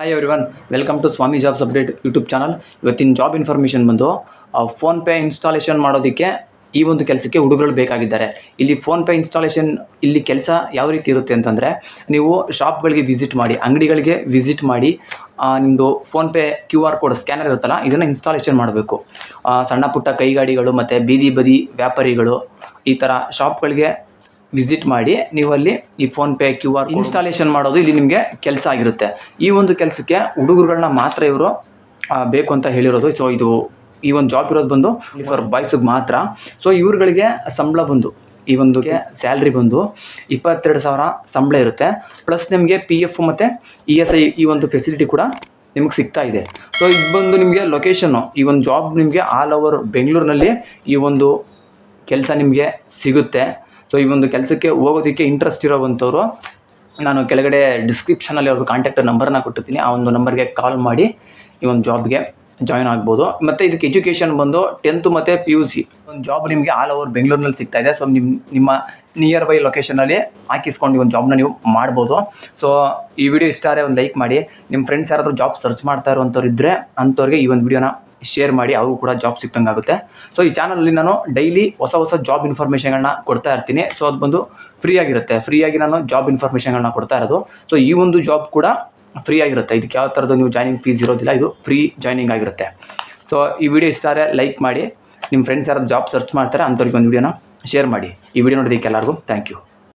Hi everyone welcome to Swami jobs update YouTube channel ಇವತ್ತಿನ job information ಬಂದು PhonePe installation ಮಾಡೋದಕ್ಕೆ ಈ ಒಂದು ಕೆಲಸಕ್ಕೆ ಹುಡುಗರು ಬೇಕಾಗಿದ್ದಾರೆ. ಇಲ್ಲಿ ಫೋನ್ಪೇ ಇನ್ಸ್ಟಾಲೇಷನ್ ಇಲ್ಲಿ ಕೆಲಸ ಯಾವ ರೀತಿ ಇರುತ್ತೆ ಅಂತಂದರೆ, ನೀವು ಶಾಪ್ಗಳಿಗೆ ವಿಸಿಟ್ ಮಾಡಿ, ಅಂಗಡಿಗಳಿಗೆ ವಿಸಿಟ್ ಮಾಡಿ ನಿಮ್ಮದು PhonePe Q R code scanner ಇರುತ್ತಲ್ಲ, ಇದನ್ನು ಇನ್ಸ್ಟಾಲೇಷನ್ ಮಾಡಬೇಕು. ಸಣ್ಣ ಪುಟ್ಟ ಕೈಗಾಡಿಗಳು ಮತ್ತು ಬೀದಿ ಬದಿ ವ್ಯಾಪಾರಿಗಳು ಈ ಥರ ಶಾಪ್ಗಳಿಗೆ ವಿಸಿಟ್ ಮಾಡಿ ನೀವು ಅಲ್ಲಿ ಈ ಫೋನ್ಪೇ ಕ್ಯೂ ಆರ್ ಇನ್ಸ್ಟಾಲೇಷನ್ ಮಾಡೋದು ಇಲ್ಲಿ ನಿಮಗೆ ಕೆಲಸ ಆಗಿರುತ್ತೆ. ಈ ಒಂದು ಕೆಲಸಕ್ಕೆ ಹುಡುಗರುಗಳನ್ನ ಮಾತ್ರ ಇವರು ಬೇಕು ಅಂತ ಹೇಳಿರೋದು. ಸೊ ಇದು ಈ ಒಂದು ಜಾಬ್ ಇರೋದು ಬಂದು ಫಾರ್ ಬಾಯ್ಸಿಗೆ ಮಾತ್ರ. ಸೊ ಇವ್ರುಗಳಿಗೆ ಸಂಬಳ ಬಂದು, ಈ ಒಂದು ಸ್ಯಾಲ್ರಿ ಬಂದು ಇಪ್ಪತ್ತೆರಡು ಸಾವಿರ ಸಂಬಳ ಇರುತ್ತೆ. ಪ್ಲಸ್ ನಿಮಗೆ ಪಿ ಎಫ್ ಮತ್ತು ಇ ಎಸ್ ಐ ಈ ಒಂದು ಫೆಸಿಲಿಟಿ ಕೂಡ ನಿಮಗೆ ಸಿಗ್ತಾ ಇದೆ. ಸೊ ಇದು ಬಂದು ನಿಮಗೆ ಲೊಕೇಶನ್ನು ಈ ಒಂದು ಜಾಬ್ ನಿಮಗೆ ಆಲ್ ಓವರ್ ಬೆಂಗಳೂರಿನಲ್ಲಿ ಈ ಒಂದು ಕೆಲಸ ನಿಮಗೆ ಸಿಗುತ್ತೆ. ಸೊ ಈ ಒಂದು ಕೆಲಸಕ್ಕೆ ಹೋಗೋದಕ್ಕೆ ಇಂಟ್ರೆಸ್ಟ್ ಇರೋವಂಥವ್ರು, ನಾನು ಕೆಳಗಡೆ ಡಿಸ್ಕ್ರಿಪ್ಷನಲ್ಲಿ ಅವ್ರದ್ದು ಕಾಂಟ್ಯಾಕ್ಟ್ ನಂಬರ್ನ ಕೊಟ್ಟಿರ್ತೀನಿ. ಆ ಒಂದು ನಂಬರ್ಗೆ ಕಾಲ್ ಮಾಡಿ ಈ ಒಂದು ಜಾಬ್ಗೆ ಜಾಯ್ನ್ ಆಗ್ಬೋದು. ಮತ್ತು ಇದಕ್ಕೆ ಎಜುಕೇಷನ್ ಬಂದು ಟೆಂತ್ ಮತ್ತು ಪಿ ಯು ಸಿ ಒಂದು ಜಾಬ್ ನಿಮಗೆ ಆಲ್ ಓವರ್ ಬೆಂಗಳೂರಿನಲ್ಲಿ ಸಿಗ್ತಾ ಇದೆ. ಸೊ ನಿಮ್ಮ ನಿಮ್ಮ ನಿಯರ್ ಬೈ ಲೊಕೇಶನಲ್ಲಿ ಹಾಕಿಸ್ಕೊಂಡು ಈ ಒಂದು ಜಾಬ್ನ ನೀವು ಮಾಡ್ಬೋದು. ಸೊ ಈ ವಿಡಿಯೋ ಇಷ್ಟ ಆದರೆ ಒಂದು ಲೈಕ್ ಮಾಡಿ. ನಿಮ್ಮ ಫ್ರೆಂಡ್ಸ್ ಯಾರಾದರೂ ಜಾಬ್ ಸರ್ಚ್ ಮಾಡ್ತಾ ಇರುವಂಥವ್ರು ಇದ್ದರೆ ಅಂಥವ್ರಿಗೆ ಈ ಒಂದು ವಿಡಿಯೋನ ಶೇರ್ ಮಾಡಿ ಅವರು ಕೂಡ ಜಾಬ್ ಸಿಕ್ಕಂಗೆ ಆಗುತ್ತೆ ಸೊ ಈ ಚಾನಲಲ್ಲಿ ನಾನು ಡೈಲಿ ಹೊಸ ಹೊಸ ಜಾಬ್ ಇನ್ಫಾರ್ಮೇಷನ್ಗಳನ್ನ ಕೊಡ್ತಾ ಇರ್ತೀನಿ. ಸೊ ಅದು ಬಂದು ಫ್ರೀ ಆಗಿರುತ್ತೆ. ಫ್ರೀಯಾಗಿ ನಾನು ಜಾಬ್ ಇನ್ಫಾರ್ಮೇಷನ್ಗಳನ್ನ ಕೊಡ್ತಾ ಇರೋದು. ಸೊ ಈ ಒಂದು ಜಾಬ್ ಕೂಡ ಫ್ರೀ ಆಗಿರುತ್ತೆ. ಇದಕ್ಕೆ ಯಾವ ಥರದ್ದು ನೀವು ಜಾಯ್ನಿಂಗ್ ಫೀಸ್ ಇರೋದಿಲ್ಲ, ಇದು ಫ್ರೀ ಜಾಯ್ನಿಂಗ್ ಆಗಿರುತ್ತೆ. ಸೊ ಈ ವಿಡಿಯೋ ಇಷ್ಟ ಆದರೆ ಲೈಕ್ ಮಾಡಿ. ನಿಮ್ಮ ಫ್ರೆಂಡ್ಸ್ ಯಾರು ಜಾಬ್ ಸರ್ಚ್ ಮಾಡ್ತಾರೆ, ಅಂಥವ್ರಿಗೆ ಒಂದು ವಿಡಿಯೋನ ಶೇರ್ ಮಾಡಿ. ಈ ವಿಡಿಯೋ ನೋಡೋದಕ್ಕೆ ಎಲ್ಲರಿಗೂ ಥ್ಯಾಂಕ್ ಯು